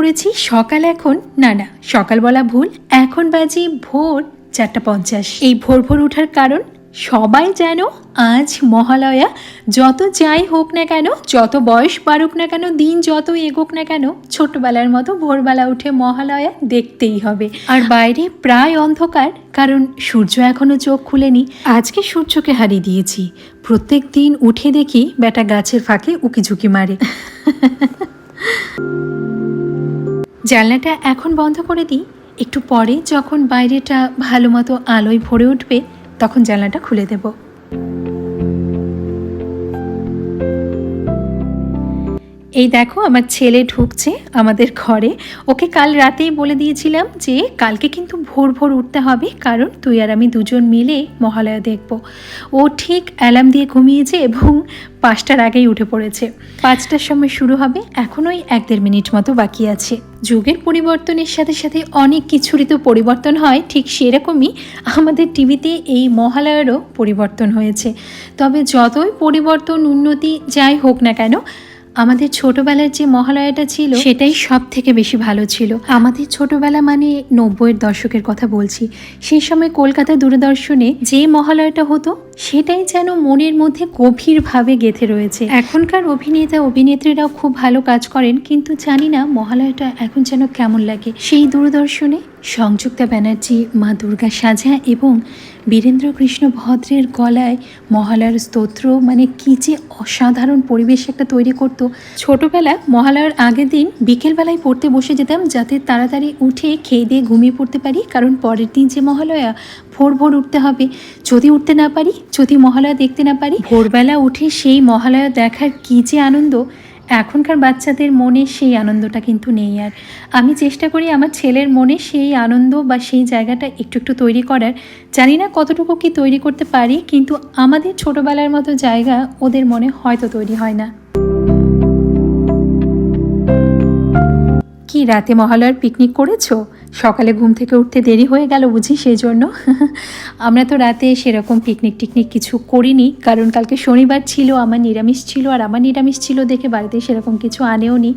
পড়েছি সকাল এখন, না না, সকাল বলা ভুল, এখন বাজে ভোর চারটা পঞ্চাশ। এই ভোর ভোর ওঠার কারণ, সবাই যেন আজ মহালয়া যত যাই হোক না কেন, যত বয়স বাড়ুক না কেন, দিন যত এগোক না কেন, ছোটবেলার মতো ভোরবেলা উঠে মহালয়া দেখতেই হবে। আর বাইরে প্রায় অন্ধকার, কারণ সূর্য এখনও চোখ খুলেনি। আজকে সূর্যকে হারিয়ে দিয়েছি। প্রত্যেক দিন উঠে দেখি বেটা গাছের ফাঁকে উকি ঝুঁকি মারে। জানলাটা এখন বন্ধ করে দিই। একটু পরে যখন বাইরেটা ভালো মতো আলোয় ভরে উঠবে, তখন জানলাটা খুলে দেব। এই দেখো, আমার ছেলে ঢুকছে আমাদের ঘরে। ওকে কাল রাতেই বলে দিয়েছিলাম যে, কালকে কিন্তু ভোর ভোর উঠতে হবে, কারণ তুই আর আমি দুজন মিলে মহালয়া দেখব। ও ঠিক অ্যালার্ম দিয়ে ঘুমিয়েছে এবং পাঁচটার আগেই উঠে পড়েছে। পাঁচটার সময় শুরু হবে, এখনোই এক দেড় মিনিট মতো বাকি আছে। যুগের পরিবর্তনের সাথে সাথে অনেক কিছুরই তো পরিবর্তন হয়, ঠিক সেরকমই আমাদের টিভিতে এই মহালয়ারও পরিবর্তন হয়েছে। তবে যতই পরিবর্তন, উন্নতি যাই হোক না কেন আমাদের ছোটবেলার যে মহালয়াটা ছিল, সেটাই সব থেকে বেশি ভালো ছিল। আমাদের ছোটবেলা মানে নব্বইয়ের দশকের কথা বলছি। সেই সময় কলকাতা দূরদর্শনে যে মহালয়াটা হতো সেটাই যেন মনের মধ্যে গভীরভাবে গেঁথে রয়েছে। এখনকার অভিনেতা, অভিনেত্রীরাও খুব ভালো কাজ করেন, কিন্তু জানি না মহালয়াটা এখন যেন কেমন লাগে। সেই দূরদর্শনে সংযুক্তা ব্যানার্জি, মা দুর্গা সাজা এবং বীরেন্দ্র কৃষ্ণ ভদ্রের গলায় মহালয়ার স্তোত্র মানে কি যে অসাধারণ পরিবেশ একটা তৈরি করতো। ছোটবেলা মহালয়ার আগের দিন বিকেলবেলায় পড়তে বসে যেতাম, যাতে তাড়াতাড়ি উঠে খেয়ে দিয়ে ঘুমিয়ে পড়তে পারি, কারণ পরের দিন যে মহালয়া ভোর ভোর উঠতে হবে। যদি উঠতে না পারি, যদি মহালয়া দেখতে না পারি, ভোরবেলা উঠে সেই মহালয়া দেখার কি যে আনন্দ, এখনকার বাচ্চাদের মনে সেই আনন্দটা কিন্তু নেই আর। আমি চেষ্টা করি আমার ছেলের মনে সেই আনন্দ বা সেই জায়গাটা একটু একটু তৈরি করার। জানি না কতটুকু কি তৈরি করতে পারি, কিন্তু আমাদের ছোটবেলার মতো জায়গা ওদের মনে হয়তো তৈরি হয় না। কি রাতে মহালয়ার পিকনিক করেছ? সকালে ঘুম থেকে উঠতে দেরি হয়ে গেল বুঝি সেই জন্য আমরা তো রাতে সেরকম পিকনিক টিকনিক কিছু করিনি, কারণ কালকে শনিবার ছিল, আমার নিরামিষ ছিল, আর আমার নিরামিষ ছিল দেখে বাড়িতে সেরকম কিছু আনেও নি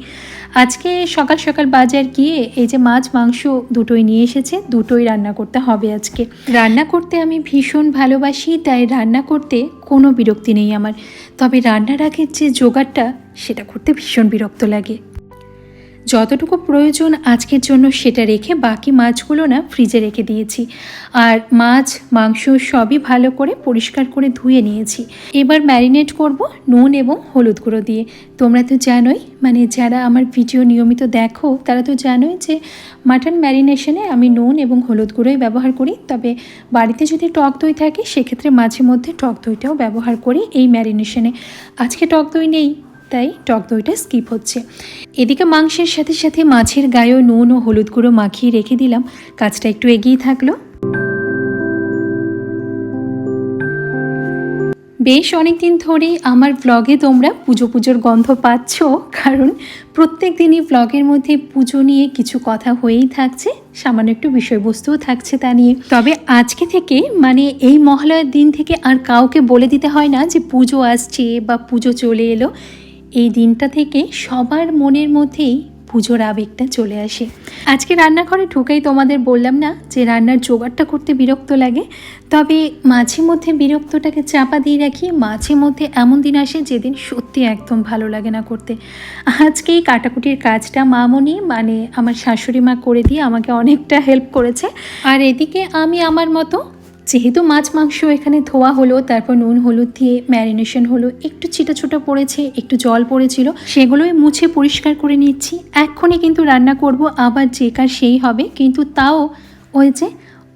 আজকে সকাল সকাল বাজার গিয়ে এই যে মাছ, মাংস দুটোই নিয়ে এসেছে, দুটোই রান্না করতে হবে আজকে। রান্না করতে আমি ভীষণ ভালোবাসি, তাই রান্না করতে কোনো বিরক্তি নেই আমার। তবে রান্নার আগের যে জোগাড়টা, সেটা করতে ভীষণ বিরক্ত লাগে। যতটুকু প্রয়োজন আজকের জন্য সেটা রেখে বাকি মাছগুলো না ফ্রিজে রেখে দিয়েছি। আর মাছ, মাংস সবই ভালো করে পরিষ্কার করে ধুয়ে নিয়েছি। এবার ম্যারিনেট করব নুন এবং হলুদ গুঁড়ো দিয়ে। তোমরা তো জানোই মানে যারা আমার ভিডিও নিয়মিত দেখো, তারা তো জানোই যে মাটন ম্যারিনেশনে আমি নুন এবং হলুদ গুঁড়োই ব্যবহার করি। তবে বাড়িতে যদি টক দই থাকে, সেক্ষেত্রে মাঝে মধ্যে টক দইটাও ব্যবহার করি এই ম্যারিনেশনে। আজকে টক দই নেই। তাই টক দইটা স্কিপ হচ্ছে। এদিকে মাংসের সাথে সাথে মাছের গায়েও নুন ও হলুদ গুঁড়ো মাখিয়ে রেখে দিলাম। কাজটা একটু এগিয়ে থাকল। বেশ অনেক দিন ধরে আমার ব্লগে তোমরা পুজো পুজোর গন্ধ পাচ্ছ, কারণ প্রত্যেক দিনই ব্লগের মধ্যে পুজো নিয়ে কিছু কথা হয়েই থাকছে, সামান্য একটু বিষয়বস্তুও থাকছে তা নিয়ে। তবে আজকে থেকে মানে এই মহালয়ার দিন থেকে আর কাউকে বলে দিতে হয় না যে পুজো আসছে বা পুজো চলে এলো। এই দিনটা থেকে সবার মনের মধ্যেই পুজোর আবেগটা চলে আসে। আজকে রান্নাঘরে ঢুকেই তোমাদের বললাম না যে রান্নার জোগাড়টা করতে বিরক্ত লাগে, তবে মাঝে মধ্যে বিরক্তটাকে চাপা দিয়ে রাখি, মাঝে মধ্যে এমন দিন আসে যেদিন সত্যি একদম ভালো লাগে না করতে। আজকে এই কাটাকুটির কাজটা মামনি মানে আমার শাশুড়ি মা করে দিয়ে আমাকে অনেকটা হেল্প করেছে। আর এদিকে আমি আমার মতো যেহেতু মাছ, মাংস এখানে ধোয়া হলো, তারপর নুন, হলুদ দিয়ে ম্যারিনেশন হলো, একটু ছিটা ছোটা পড়েছে, একটু জল পড়েছিল, সেগুলোই মুছে পরিষ্কার করে নিচ্ছি। এক্ষুনি কিন্তু রান্না করব, আবার যে কার সেই হবে, কিন্তু তাও ওই যে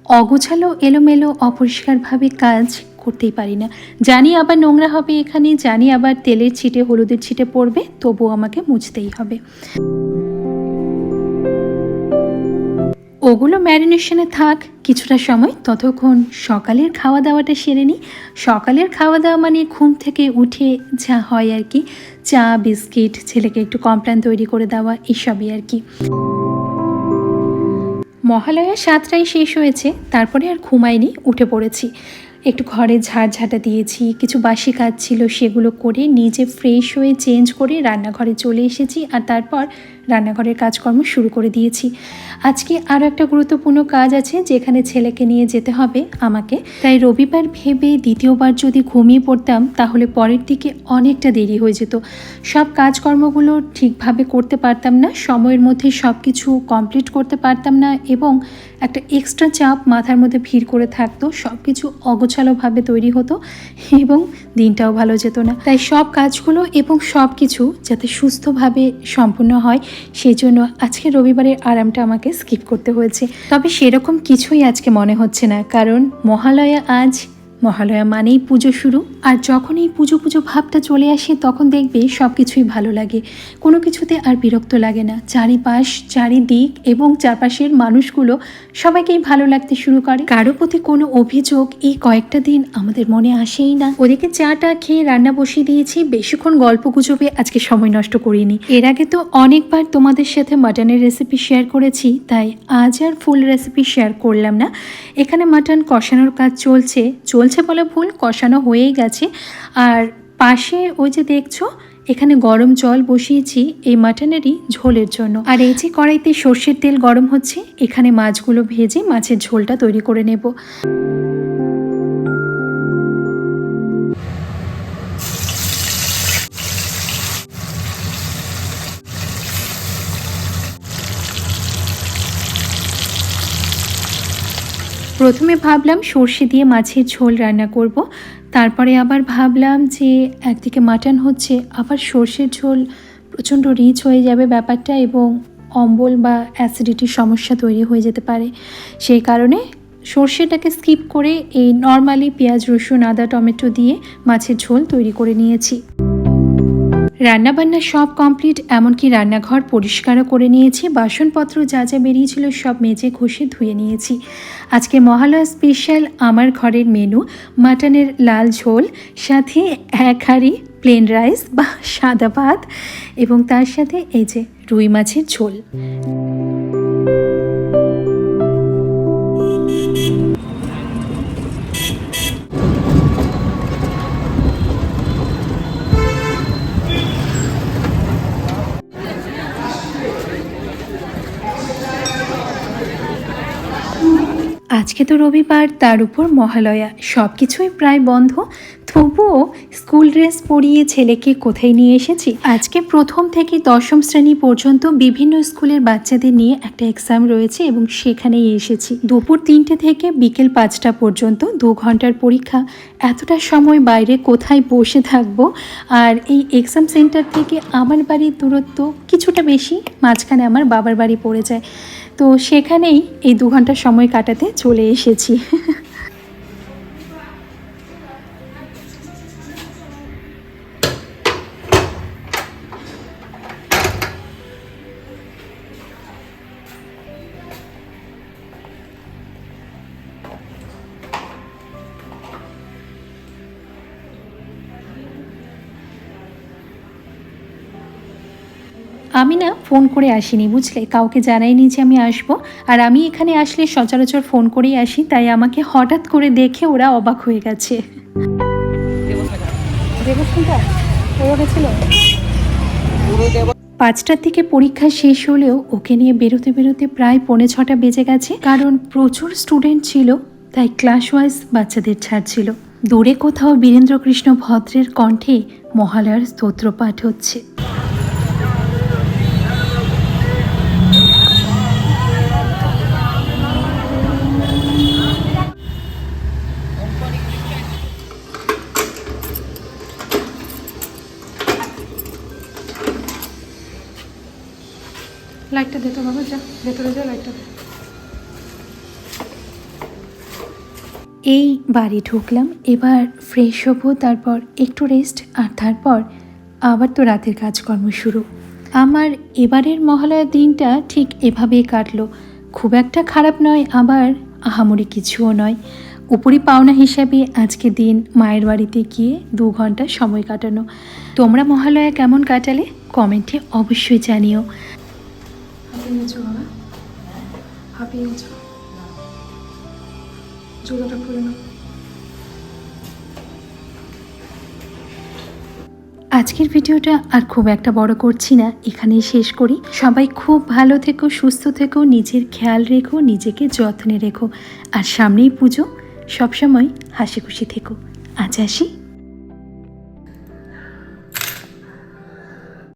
অগোছালো, এলোমেলো, অপরিষ্কারভাবে কাজ করতেই পারি না। জানি আবার নোংরা হবে এখানে, জানি আবার তেলের ছিটে, হলুদের ছিটে পড়বে তবু আমাকে মুছতেই হবে। ওগুলো ম্যারিনেশনে থাক। কিছুটা সময়, ততক্ষণ সকালের খাওয়া দাওয়াটা সেরে নিই সকালের খাওয়া দাওয়া মানে ঘুম থেকে উঠে যা হয় আর কি। চা, বিস্কিট, ছেলেকে একটু কমপ্ল্যান তৈরি করে দেওয়া, এসবই আর কি। মহালয়া সাতটায় শেষ হয়েছে, তারপরে আর ঘুমাইনি, উঠে পড়েছি। একটু ঘরে ঝাড় ঝাঁটা দিয়েছি, কিছু বাসি কাজ ছিল সেগুলো করে নিজে ফ্রেশ হয়ে চেঞ্জ করে রান্নাঘরে চলে এসেছি আর তারপর রান্নাঘরের কাজকর্ম শুরু করে দিয়েছি। আজকে আরও একটা গুরুত্বপূর্ণ কাজ আছে যেখানে ছেলেকে নিয়ে যেতে হবে আমাকে। তাই রবিবার ভেবে দ্বিতীয়বার যদি ঘুমিয়ে পড়তাম তাহলে পরের দিকে অনেকটা দেরি হয়ে যেত। সব কাজকর্মগুলো ঠিকভাবে করতে পারতাম না, সময়ের মধ্যে সব কিছু কমপ্লিট করতে পারতাম না এবং একটা এক্সট্রা চাপ মাথার মধ্যে ভিড় করে থাকতো সব কিছু অগোছালোভাবে তৈরি হতো এবং দিনটাও ভালো যেত না। তাই সব কাজগুলো এবং সব কিছু যাতে সুস্থভাবে সম্পূর্ণ হয় সেই জন্য আজকে রবিবারের আরামটা আমাকে স্কিপ করতে হয়েছে। তবে সেরকম কিছুই আজকে মনে হচ্ছে না, কারণ মহালয়া আজ মহালয়া মানেই পুজো শুরু, আর যখন এই পুজো পুজো ভাবটা চলে আসে, তখন দেখবে সব কিছুই ভালো লাগে। কোনো কিছুতে আর বিরক্ত লাগে না। চারিপাশ, চারিদিক এবং চারপাশের মানুষগুলো সবাইকেই ভালো লাগতে শুরু করে। কারও প্রতি কোনো অভিযোগ এই কয়েকটা দিন আমাদের মনে আসেই না। ওদিকে চাটা খেয়ে রান্না বসিয়ে দিয়েছি, বেশিক্ষণ গল্প গুজবে আজকে সময় নষ্ট করিনি। এর আগে তো অনেকবার তোমাদের সাথে মাটনের রেসিপি শেয়ার করেছি, তাই আজ আর ফুল রেসিপি শেয়ার করলাম না। এখানে মাটন কষানোর কাজ চলছে চলছে বলে ভুল, কষানো হয়েই গেছে। আর পাশে ওই যে দেখছ, এখানে গরম জল বসিয়েছি এই মাটনেরই ঝোলের জন্য। আর এই যে কড়াইতে সর্ষের তেল গরম হচ্ছে, এখানে মাছগুলো ভেজে মাছের ঝোলটা তৈরি করে নেব। প্রথমে ভাবলাম সর্ষে দিয়ে মাছের ঝোল রান্না করব। তারপরে আবার ভাবলাম যে একদিকে মাটন হচ্ছে, আবার সর্ষের ঝোল। প্রচণ্ড রিচ হয়ে যাবে ব্যাপারটা এবং অম্বল বা অ্যাসিডিটির সমস্যা তৈরি হয়ে যেতে পারে। সেই কারণে সর্ষেটাকে স্কিপ করে এই নর্মালি পেঁয়াজ, রসুন, আদা, টমেটো দিয়ে মাছের ঝোল তৈরি করে নিয়েছি। রান্নাবান্না সব কমপ্লিট, এমনকি রান্নাঘর পরিষ্কারও করে নিয়েছি। বাসনপত্র যা যা বেরিয়েছিল সব মেজে ঘষে ধুয়ে নিয়েছি। আজকে মহালয়া স্পেশাল আমার ঘরের মেনু মাটনের লাল ঝোল, সাথে এক হাঁড়ি প্লেন রাইস বা সাদা ভাত, এবং তার সাথে এই যে রুই মাছের ঝোল। আজকে তো রবিবার তার উপর মহালয়া। সব কিছুই প্রায় বন্ধ। তবুও স্কুল ড্রেস পরিয়ে ছেলেকে কোথায় নিয়ে এসেছি? আজকে প্রথম থেকে দশম শ্রেণি পর্যন্ত বিভিন্ন স্কুলের বাচ্চাদের নিয়ে একটা এক্সাম রয়েছে এবং সেখানেই এসেছি। দুপুর তিনটে থেকে বিকেল পাঁচটা পর্যন্ত দু ঘণ্টার পরীক্ষা। এতটা সময় বাইরে কোথায় বসে থাকব? আর এই এক্সাম সেন্টার থেকে আমার বাড়ির দূরত্ব কিছুটা বেশি, মাঝখানে আমার বাবার বাড়ি পড়ে যায়। তো সেখানেই এই দু ঘণ্টা সময় কাটাতে চলে এসেছি। আমি না ফোন করে আসিনি বুঝলে? কাউকে জানাইনি যে আমি আসব। আর আমি এখানে আসলে সচরাচর ফোন করেই আসি তাই আমাকে হঠাৎ করে দেখে ওরা অবাক হয়ে গেছে। পাঁচটার দিকে পরীক্ষা শেষ হলেও ওকে নিয়ে বেরোতে বেরোতে প্রায় পৌনে ছটা বেজে গেছে। কারণ প্রচুর স্টুডেন্ট ছিল তাই ক্লাস ওয়াইজ বাচ্চাদের ছাড়ছিল। দূরে কোথাও বীরেন্দ্রকৃষ্ণ ভদ্রের কণ্ঠে মহালয়ার স্তোত্র পাঠ হচ্ছে। লাইটটা দে তো বাবা, যা, ভেতরে যা লাইটটা দে। এই বাড়ি ঢুকলাম, এবার ফ্রেশ হব, তারপর একটু রেস্ট আর তারপর আবার তো রাতের কাজকর্ম শুরু। আমার এবারের মহালয়ার দিনটা ঠিক এভাবেই কাটলো। খুব একটা খারাপ নয়, আবার আহামরি কিছুও নয়। উপরি পাওনা হিসাবে আজকে দিন মায়ের বাড়িতে গিয়ে দু ঘণ্টা সময় কাটানো। তোমরা মহালয়া কেমন কাটালে, কমেন্টে অবশ্যই জানিও। হাঁপিয়ে জুতোটা খুলে নাও। আজকের ভিডিওটা আর খুব একটা বড় করছি না, এখানেই শেষ করি। সবাই খুব ভালো থেকো, সুস্থ থেকো, নিজের খেয়াল রেখো, নিজেকে যত্নে রেখো। আর সামনেই পুজো, সবসময় হাসি খুশি থেকো। আজ আসি।